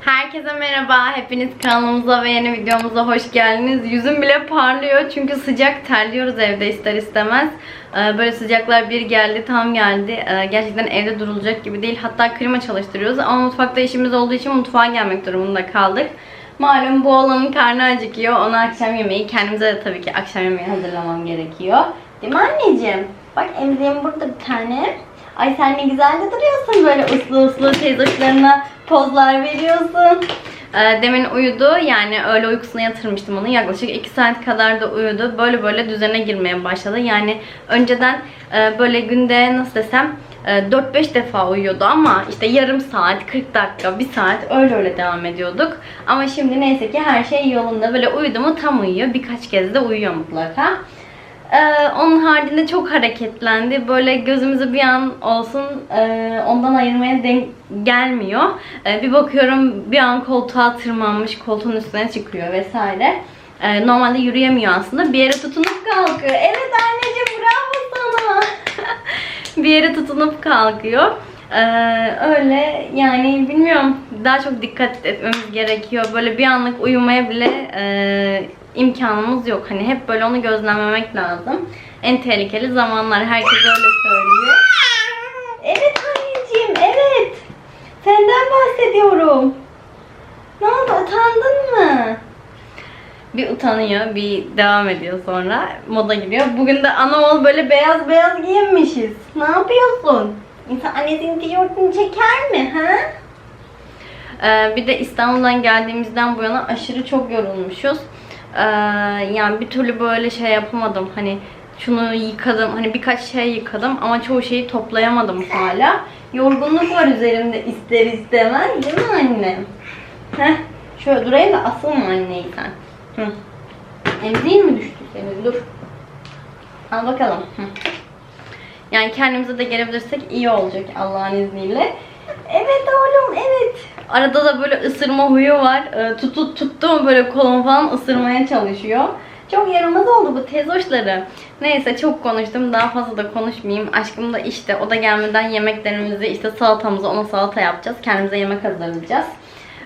Herkese merhaba. Hepiniz kanalımıza ve yeni videomuza hoş geldiniz. Yüzüm bile parlıyor çünkü sıcak terliyoruz evde ister istemez. Ee, Böyle sıcaklar bir geldi, tam geldi. Ee, Gerçekten evde durulacak gibi değil. Hatta klima çalıştırıyoruz ama mutfakta işimiz olduğu için mutfağa gelmek durumunda kaldık. Malum bu oğlanın karnı acıkıyor. Ona akşam yemeği, kendimize de tabii ki akşam yemeği hazırlamam gerekiyor. Değil mi anneciğim? Bak emziğim burada bir tane. Ay sen ne güzel de duruyorsun böyle uslu uslu teyzoşlarına pozlar veriyorsun. Ee, demin uyudu yani öğle uykusuna yatırmıştım onu yaklaşık 2 saat kadar da uyudu. Böyle böyle düzene girmeye başladı. Yani önceden e, böyle günde nasıl desem e, 4-5 defa uyuyordu ama işte yarım saat, 40 dakika, 1 saat öyle öyle devam ediyorduk. Ama şimdi neyse ki her şey yolunda. Böyle uyudu mu tam uyuyor. Birkaç kez de uyuyor mutlaka. Ee, onun haricinde çok hareketlendi. Böyle gözümüzü bir an olsun e, ondan ayırmaya denk gelmiyor. Ee, bir bakıyorum bir an koltuğa tırmanmış, koltuğun üstüne çıkıyor vesaire. Ee, normalde yürüyemiyor aslında. Bir yere tutunup kalkıyor. Evet anneciğim bravo sana. bir yere tutunup kalkıyor. Ee, öyle yani bilmiyorum daha çok dikkat etmemiz gerekiyor. Böyle bir anlık uyumaya bile e, imkanımız yok. Hani hep böyle onu gözlemlemek lazım. En tehlikeli zamanlar herkes öyle söylüyor. Evet anneciğim evet. Senden bahsediyorum. Ne oldu utandın mı? Bir utanıyor, bir devam ediyor sonra moda giriyor. Bugün de ana oğul böyle beyaz beyaz giyinmişiz. Ne yapıyorsun? İnsan annesinin tişörtünü çeker mi? Ha? Ee, bir de İstanbul'dan geldiğimizden bu yana aşırı çok yorulmuşuz. Ee, yani bir türlü böyle şey yapamadım. Hani şunu yıkadım. Hani birkaç şey yıkadım ama çoğu şeyi toplayamadım hala. Yorgunluk var üzerimde ister istemez. Değil mi annem? Heh. Şöyle durayım da asılma anneyi sen. Hı. Emziğin mi düştü senin? Dur. Al bakalım. Yani kendimize de gelebilirsek iyi olacak Allah'ın izniyle. Evet oğlum evet. Arada da böyle ısırma huyu var. Ee, Tutu, tuttu mu böyle kolum falan ısırmaya çalışıyor. Çok yaramaz oldu bu tezoşları. Neyse çok konuştum. Daha fazla da konuşmayayım. Aşkım da işte o da gelmeden yemeklerimizi işte salatamızı ona salata yapacağız. Kendimize yemek hazırlayacağız.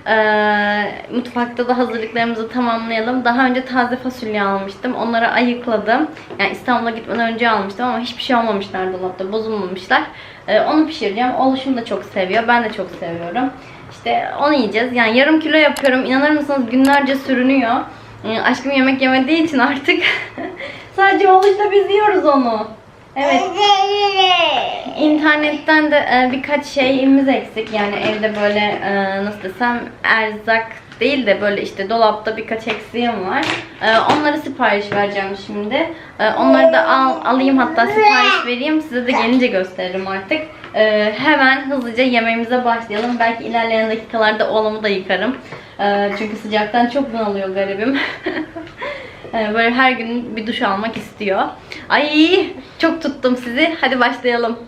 Ee, mutfakta da hazırlıklarımızı tamamlayalım. Daha önce taze fasulye almıştım. Onları ayıkladım. Yani İstanbul'a gitmeden önce almıştım ama hiçbir şey olmamışlar dolapta. Bozulmamışlar. Ee, onu pişireceğim. Oğluşum da çok seviyor. Ben de çok seviyorum. İşte onu yiyeceğiz. Yani yarım kilo yapıyorum. İnanır mısınız günlerce sürünüyor. Ee, aşkım yemek yemediği için artık sadece oğluşla biz yiyoruz onu. Evet. İnternetten de e, birkaç şeyimiz eksik. Yani evde böyle e, nasıl desem erzak değil de böyle işte dolapta birkaç eksiğim var. E, onları sipariş vereceğim şimdi. Onları da al, alayım hatta sipariş vereyim. Size de gelince gösteririm artık. E, hemen hızlıca yemeğimize başlayalım. Belki ilerleyen dakikalarda oğlumu da yıkarım. E, çünkü sıcaktan çok bunalıyor garibim. E, Böyle her gün bir duş almak istiyor. Ay çok tuttum sizi. Hadi başlayalım.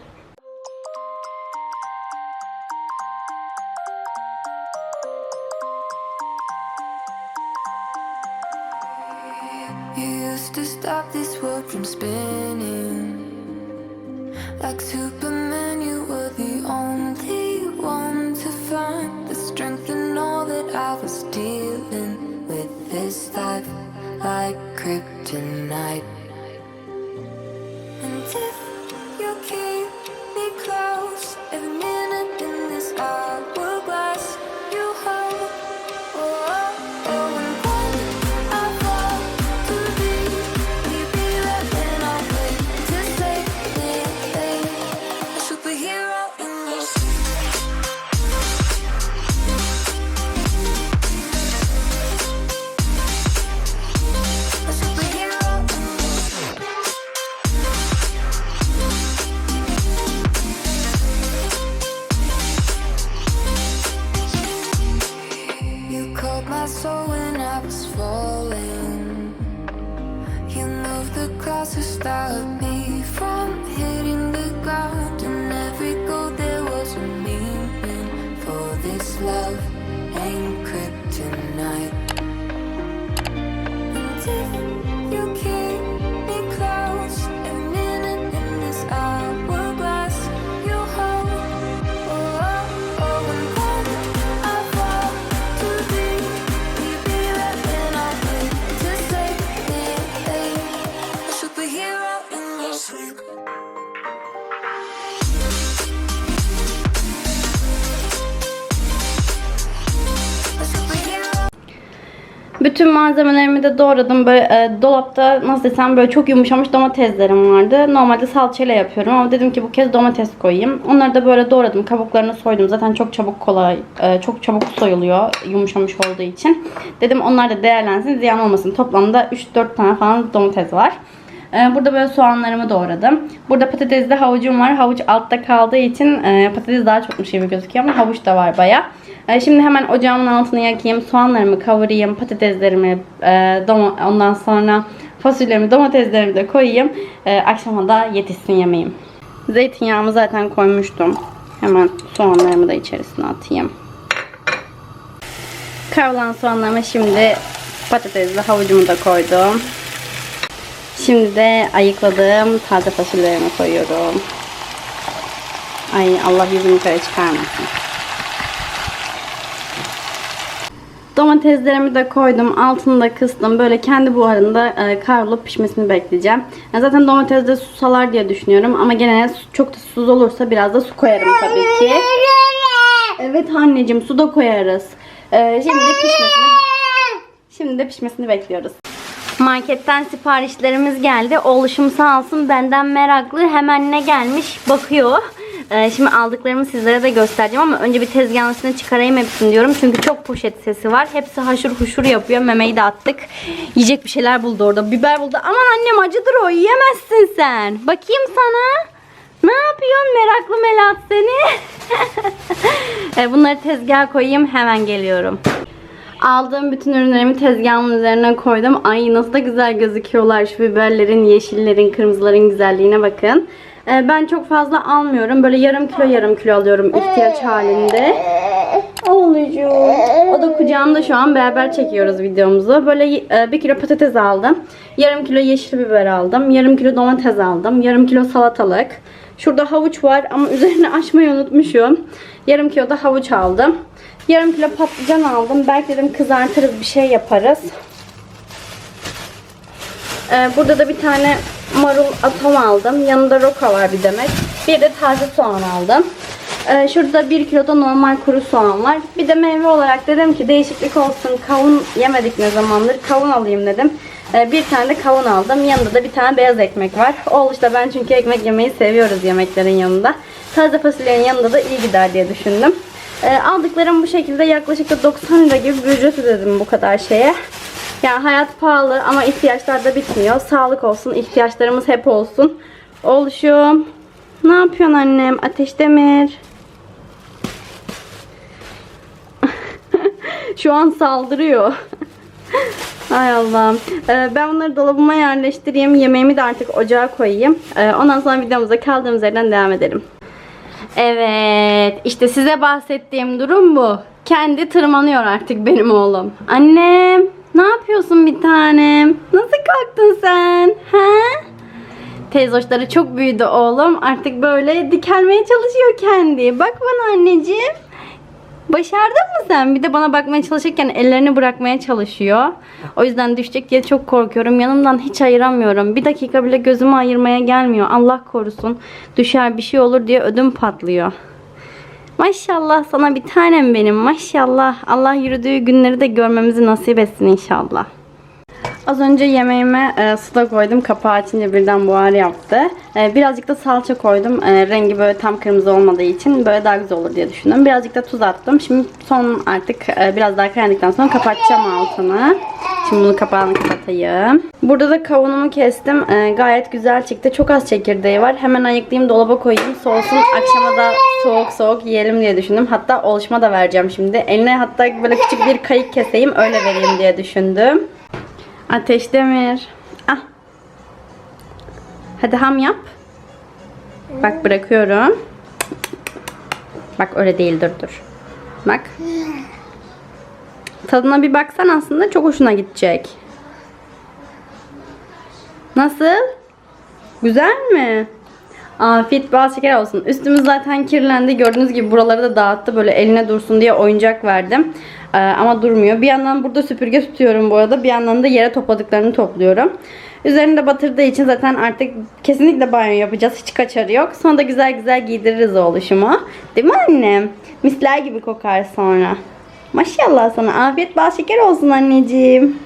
Dealing with this life, like kryptonite. Bütün malzemelerimi de doğradım. Böyle e, dolapta nasıl desem böyle çok yumuşamış domateslerim vardı. Normalde salçayla yapıyorum ama dedim ki bu kez domates koyayım. Onları da böyle doğradım. Kabuklarını soydum. Zaten çok çabuk kolay, e, çok çabuk soyuluyor yumuşamış olduğu için. Dedim onlar da değerlensin, ziyan olmasın. Toplamda 3-4 tane falan domates var. E, Burada böyle soğanlarımı doğradım. Burada patatesli havucum var. Havuç altta kaldığı için e, patates daha çokmuş gibi gözüküyor ama havuç da var baya. E, Şimdi hemen ocağımın altını yakayım. Soğanlarımı kavurayım. Patateslerimi e, ondan sonra fasulyemi, domateslerimi de koyayım. E, Akşama da yetişsin yemeğim. Zeytinyağımı zaten koymuştum. Hemen soğanlarımı da içerisine atayım. Kavrulan soğanlarımı şimdi patatesli havucumu da koydum. Şimdi de ayıkladığım taze fasulyelerimi koyuyorum. Ay Allah yüzümü yukarı çıkarmasın. Domateslerimi de koydum. Altını da kıstım. Böyle kendi buharında e, kavrulup pişmesini bekleyeceğim. Ya zaten domates de susalar diye düşünüyorum. Ama gene su- çok da susuz olursa biraz da su koyarım tabii ki. Evet anneciğim su da koyarız. E, şimdi pişmesini Şimdi de pişmesini bekliyoruz. Marketten siparişlerimiz geldi. Oğluşum sağ olsun benden meraklı. Hemen ne gelmiş bakıyor. Ee, şimdi aldıklarımı sizlere de göstereceğim ama önce bir tezgahın üstüne çıkarayım hepsini diyorum. Çünkü çok poşet sesi var. Hepsi haşır huşur yapıyor. Memeyi de attık. Yiyecek bir şeyler buldu orada. Biber buldu. Aman annem acıdır o. Yiyemezsin sen. Bakayım sana. Ne yapıyorsun meraklı Melat seni? Ee, Bunları tezgaha koyayım. Hemen geliyorum. Aldığım bütün ürünlerimi tezgahımın üzerine koydum. Ay nasıl da güzel gözüküyorlar şu biberlerin, yeşillerin, kırmızıların güzelliğine bakın. Ee, ben çok fazla almıyorum. Böyle yarım kilo yarım kilo alıyorum ihtiyaç halinde. Oğlucuğum. O da kucağımda şu an beraber çekiyoruz videomuzu. Böyle e, bir kilo patates aldım. Yarım kilo yeşil biber aldım. Yarım kilo domates aldım. Yarım kilo salatalık. Şurada havuç var ama üzerine açmayı unutmuşum. Yarım kilo da havuç aldım. Yarım kilo patlıcan aldım. Belki dedim kızartırız bir şey yaparız. Ee, burada da bir tane marul atom aldım. Yanında roka var bir demek. Bir de taze soğan aldım. Ee, şurada bir kilo da normal kuru soğan var. Bir de meyve olarak dedim ki değişiklik olsun. Kavun yemedik ne zamandır. Kavun alayım dedim. Ee, bir tane de kavun aldım. Yanında da bir tane beyaz ekmek var. Ol işte ben çünkü ekmek yemeyi seviyoruz yemeklerin yanında. Taze fasulyenin yanında da iyi gider diye düşündüm. Ee, aldıklarım bu şekilde yaklaşık da 90 lira gibi bir ücret ödedim bu kadar şeye. Yani hayat pahalı ama ihtiyaçlar da bitmiyor. Sağlık olsun, ihtiyaçlarımız hep olsun. Oluşum. Ne yapıyorsun annem? Ateş Demir. Şu an saldırıyor. Ay Allah'ım. Ee, ben bunları dolabıma yerleştireyim. Yemeğimi de artık ocağa koyayım. Ee, ondan sonra videomuza kaldığımız yerden devam edelim. Evet, işte size bahsettiğim durum bu. Kendi tırmanıyor artık benim oğlum. Annem, ne yapıyorsun bir tanem? Nasıl kalktın sen? Ha? Teyzoşları çok büyüdü oğlum. Artık böyle dikelmeye çalışıyor kendi. Bak bana anneciğim. Başardın mı sen? Bir de bana bakmaya çalışırken ellerini bırakmaya çalışıyor. O yüzden düşecek diye çok korkuyorum. Yanımdan hiç ayıramıyorum. Bir dakika bile gözümü ayırmaya gelmiyor. Allah korusun. Düşer bir şey olur diye ödüm patlıyor. Maşallah sana bir tanem benim. Maşallah. Allah yürüdüğü günleri de görmemizi nasip etsin inşallah. Az önce yemeğime e, su da koydum. Kapağı açınca birden buhar yaptı. E, birazcık da salça koydum. E, rengi böyle tam kırmızı olmadığı için böyle daha güzel olur diye düşündüm. Birazcık da tuz attım. Şimdi son artık e, biraz daha kaynadıktan sonra kapatacağım altını. Şimdi bunu kapağını kapatayım. Burada da kavunumu kestim. E, gayet güzel çıktı. Çok az çekirdeği var. Hemen ayıklayayım dolaba koyayım. Soğusun. Akşama da soğuk soğuk yiyelim diye düşündüm. Hatta oluşma da vereceğim şimdi. Eline hatta böyle küçük bir kayık keseyim. Öyle vereyim diye düşündüm. Ateş Demir. Ah. Hadi ham yap. Bak bırakıyorum. Bak öyle değil dur dur. Bak. Tadına bir baksan aslında çok hoşuna gidecek. Nasıl? Güzel mi? Afiyet bal şeker olsun. Üstümüz zaten kirlendi. Gördüğünüz gibi buraları da dağıttı. Böyle eline dursun diye oyuncak verdim. Ee, ama durmuyor. Bir yandan burada süpürge tutuyorum bu arada. Bir yandan da yere topladıklarını topluyorum. Üzerini de batırdığı için zaten artık kesinlikle banyo yapacağız. Hiç kaçarı yok. Sonra da güzel güzel giydiririz oğluşumu. Değil mi annem? Misler gibi kokar sonra. Maşallah sana. Afiyet bal şeker olsun anneciğim.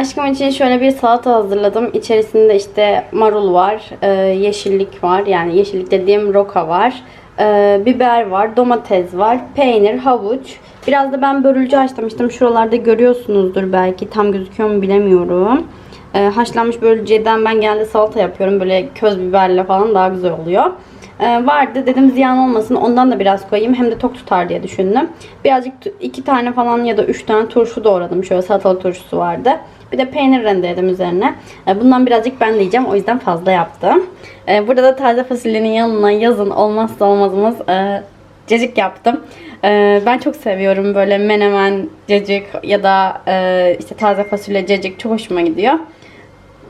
Aşkım için şöyle bir salata hazırladım. İçerisinde işte marul var, e, yeşillik var. Yani yeşillik dediğim roka var. e, biber var, domates var, peynir, havuç. Biraz da ben börülce haşlamıştım. Şuralarda görüyorsunuzdur belki. Tam gözüküyor mu bilemiyorum. E, haşlanmış börülceden ben genelde salata yapıyorum. Böyle köz biberle falan daha güzel oluyor. Ee, vardı. Dedim ziyan olmasın. Ondan da biraz koyayım. Hem de tok tutar diye düşündüm. Birazcık iki tane falan ya da üç tane turşu doğradım. Şöyle salatalık turşusu vardı. Bir de peynir rendeledim üzerine. Ee, bundan birazcık ben de yiyeceğim. O yüzden fazla yaptım. Ee, burada da taze fasulyenin yanına yazın olmazsa olmazımız e, cacık yaptım. Ben çok seviyorum böyle menemen cacık ya da e, işte taze fasulye cacık çok hoşuma gidiyor.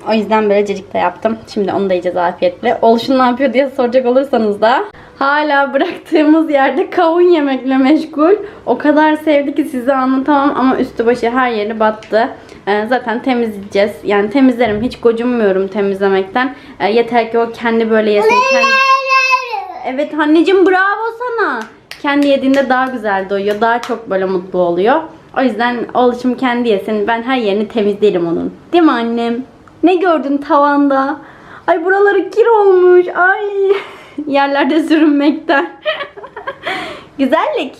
O yüzden böyle cacık da yaptım. Şimdi onu da yiyeceğiz afiyetle. Oluşun ne yapıyor diye soracak olursanız da hala bıraktığımız yerde kavun yemekle meşgul. O kadar sevdi ki size anlatamam ama üstü başı her yeri battı. Ee, zaten temizleyeceğiz. Yani temizlerim. Hiç gocunmuyorum temizlemekten. Ee, yeter ki o kendi böyle yesin. Kendi... Evet anneciğim bravo sana. Kendi yediğinde daha güzel doyuyor. Daha çok böyle mutlu oluyor. O yüzden oluşum kendi yesin. Ben her yerini temizlerim onun. Değil mi annem? Ne gördün tavanda? Ay buraları kir olmuş. Ay yerlerde sürünmekten. Güzellik.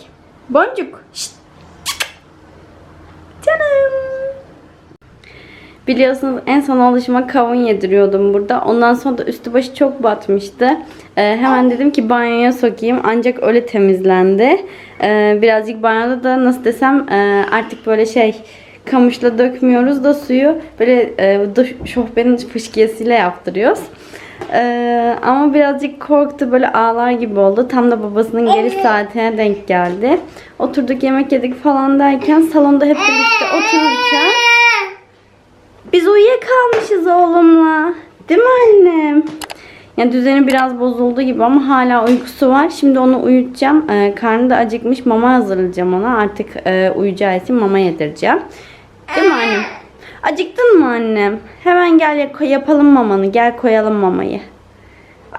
Boncuk. Şşt. Canım. Biliyorsunuz en son alışıma kavun yediriyordum burada. Ondan sonra da üstü başı çok batmıştı. Ee, hemen dedim ki banyoya sokayım. Ancak öyle temizlendi. Ee, birazcık banyoda da nasıl desem e, artık böyle şey kamışla dökmüyoruz da suyu böyle e, duş şofbenin fışkiyesiyle yaptırıyoruz. Ee, ama birazcık korktu böyle ağlar gibi oldu. Tam da babasının geliş saatine denk geldi. Oturduk yemek yedik falan derken salonda hep birlikte otururken biz uyuyakalmışız oğlumla. Değil mi annem? Yani düzeni biraz bozuldu gibi ama hala uykusu var. Şimdi onu uyutacağım. Ee, karnı da acıkmış. Mama hazırlayacağım ona. Artık e, uyuyacağı için mama yedireceğim. Değil mi annem? Acıktın mı annem? Hemen gel yapalım mamanı. Gel koyalım mamayı.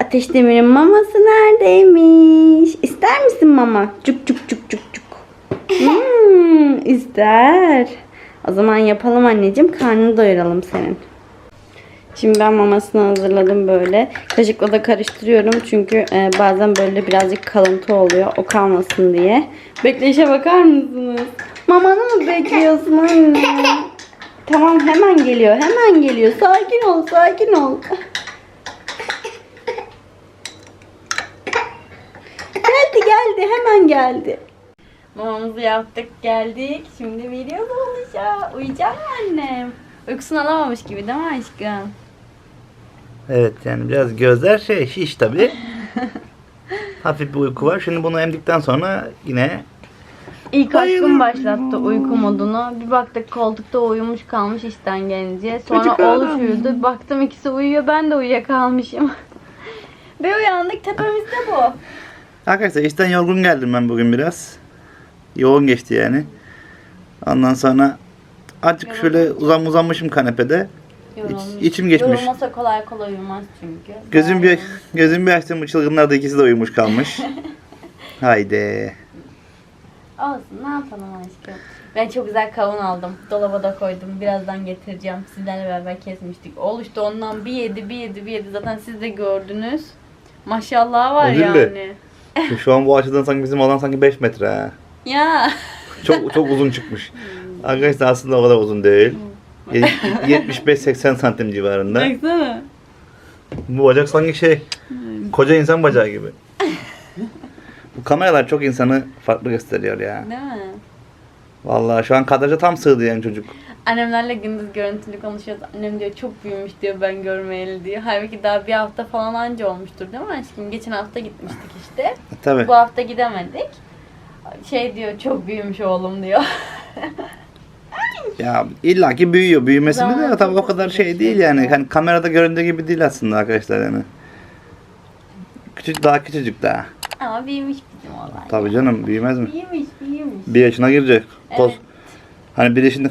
Ateş Demir'in maması neredeymiş? İster misin mama? Cuk cuk cuk cuk cuk. Hmm, ister. O zaman yapalım anneciğim. Karnını doyuralım senin. Şimdi ben mamasını hazırladım böyle. Kaşıkla da karıştırıyorum çünkü e, bazen böyle birazcık kalıntı oluyor. O kalmasın diye. Bekleyişe bakar mısınız? Mamanı mı bekliyorsun anne? tamam hemen geliyor. Hemen geliyor. Sakin ol, sakin ol. geldi geldi. Hemen geldi. Mamamızı yaptık geldik. Şimdi veriyoruz oluşa. Uyuyacak mı annem? Uykusunu alamamış gibi değil mi aşkım? Evet yani biraz gözler şey şiş tabi. Hafif bir uyku var. Şimdi bunu emdikten sonra yine İlk aşkım başlattı uyku modunu. Bir baktık koltukta uyumuş kalmış işten gelince. Sonra Çocuk adam. uyudu. Baktım ikisi uyuyor. Ben de uyuyakalmışım. Ve uyandık tepemizde bu. arkadaşlar işten yorgun geldim ben bugün biraz. Yoğun geçti yani. Ondan sonra azıcık şöyle uzan uzanmışım kanepede. Yorulmuş. içim geçmiş. Yorulmasa kolay kolay uyumaz çünkü. Gözüm bir gözüm bir açtım bu çılgınlar da ikisi de uyumuş kalmış. Haydi. Olsun ne yapalım aşkım. Ben çok güzel kavun aldım. Dolaba da koydum. Birazdan getireceğim. Sizlerle beraber kesmiştik. Oluştu ondan bir yedi bir yedi bir yedi. Zaten siz de gördünüz. Maşallah var Ödüllü. yani. Şu, şu an bu açıdan sanki bizim olan sanki 5 metre ha. Ya. Çok çok uzun çıkmış. Arkadaşlar aslında o kadar uzun değil. 75-80 santim civarında. Baksana. Bu bacak sanki şey koca insan bacağı gibi. Bu kameralar çok insanı farklı gösteriyor ya. Değil mi? Vallahi şu an kadraja tam sığdı yani çocuk. Annemlerle gündüz görüntülü konuşuyoruz. Annem diyor çok büyümüş diyor ben görmeyeli diyor. Halbuki daha bir hafta falan anca olmuştur değil mi aşkım? Geçen hafta gitmiştik işte. Tabii. Bu hafta gidemedik. Şey diyor çok büyümüş oğlum diyor. Ya illaki büyüyor. Büyümesinde de tabii o kadar şey değil yani. Hani kamerada göründüğü gibi değil aslında arkadaşlar yani. Küçük daha küçücük daha. Ama büyümüş bizim oğlan. Tabii canım büyümez mi? Büyümüş büyümüş. Bir yaşına girecek. Kos. Evet. Hani biri şimdi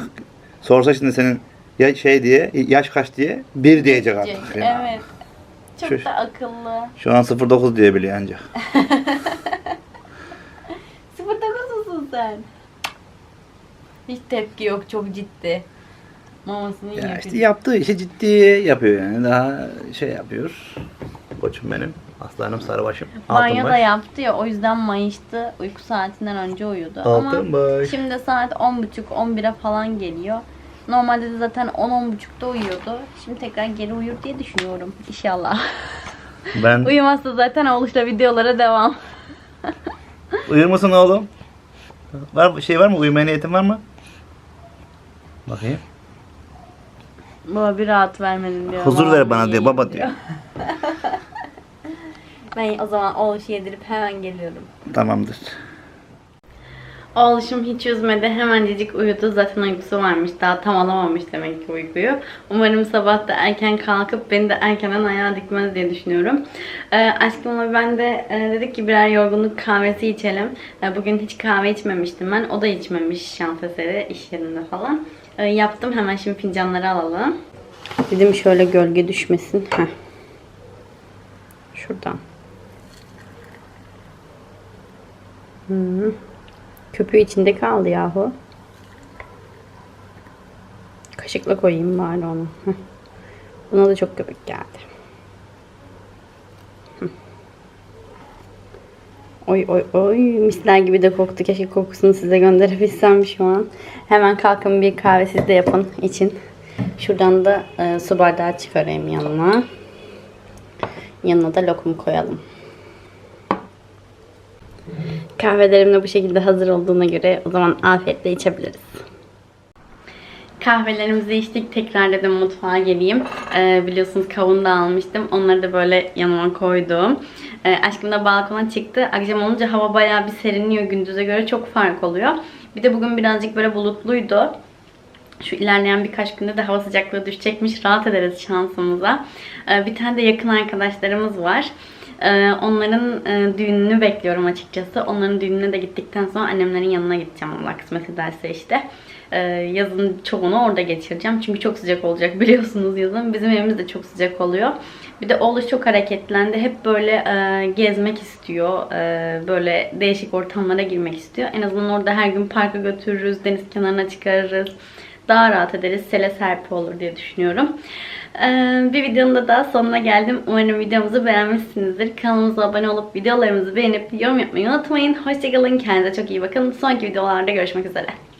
sorsa şimdi senin ya şey diye yaş kaç diye bir diyecek artık. ya. Evet. Çok Şu- da akıllı. Şu an 09 diyebiliyor ancak. 09'usun sen. Hiç tepki yok çok ciddi. Mamasını. Ya işte yaptığı işi ciddi yapıyor yani. Daha şey yapıyor. Koçum benim. Aslanım sarıbaşım. Banyo da Altınbaş. yaptı ya o yüzden mayıştı. Uyku saatinden önce uyudu. Ama Altınbaş. şimdi saat 10.30-11'e falan geliyor. Normalde de zaten 10-10.30'da uyuyordu. Şimdi tekrar geri uyur diye düşünüyorum. İnşallah. Ben Uyumazsa zaten oluşla videolara devam. uyur musun oğlum? Var şey var mı? Uyumaya niyetin var mı? Bakayım. Baba bir rahat vermedin diyor. Huzur ver bana diyor. Baba diyor. Ben o zaman oğluşu yedirip hemen geliyorum. Tamamdır. Oğluşum hiç üzmedi. Hemencecik uyudu. Zaten uykusu varmış. Daha tam alamamış demek ki uykuyu. Umarım sabah da erken kalkıp beni de erkenden ayağa dikmez diye düşünüyorum. Ee, aşkımla ben de e, dedik ki birer yorgunluk kahvesi içelim. E, bugün hiç kahve içmemiştim ben. O da içmemiş şans eseri iş yerinde falan. E, yaptım. Hemen şimdi fincanları alalım. Dedim şöyle gölge düşmesin. Heh. Şuradan. Hı. Köpüğü içinde kaldı yahu. Kaşıkla koyayım bari onu. Buna da çok köpük geldi. Hı. Oy oy oy misler gibi de koktu. Keşke kokusunu size gönderebilsem şu an. Hemen kalkın bir kahve siz de yapın için. Şuradan da e, su bardağı çıkarayım yanına. Yanına da lokum koyalım. Kahvelerim de bu şekilde hazır olduğuna göre o zaman afiyetle içebiliriz. Kahvelerimizi içtik. Tekrar dedim mutfağa geleyim. Ee, biliyorsunuz kavun da almıştım. Onları da böyle yanıma koydum. Ee, aşkım da balkona çıktı. Akşam olunca hava bayağı bir serinliyor. Gündüze göre çok fark oluyor. Bir de bugün birazcık böyle bulutluydu. Şu ilerleyen birkaç günde de hava sıcaklığı düşecekmiş. Rahat ederiz şansımıza. Ee, bir tane de yakın arkadaşlarımız var. Ee, onların e, düğününü bekliyorum açıkçası. Onların düğününe de gittikten sonra annemlerin yanına gideceğim Allah kısmet ederse işte. Ee, yazın çoğunu orada geçireceğim. Çünkü çok sıcak olacak biliyorsunuz yazın. Bizim evimiz de çok sıcak oluyor. Bir de oğluş çok hareketlendi. Hep böyle e, gezmek istiyor. E, böyle değişik ortamlara girmek istiyor. En azından orada her gün parka götürürüz. Deniz kenarına çıkarırız. Daha rahat ederiz. Sele serpi olur diye düşünüyorum. Ee, bir videonun da daha sonuna geldim. Umarım videomuzu beğenmişsinizdir. Kanalımıza abone olup videolarımızı beğenip yorum yapmayı unutmayın. Hoşçakalın. Kendinize çok iyi bakın. Sonraki videolarda görüşmek üzere.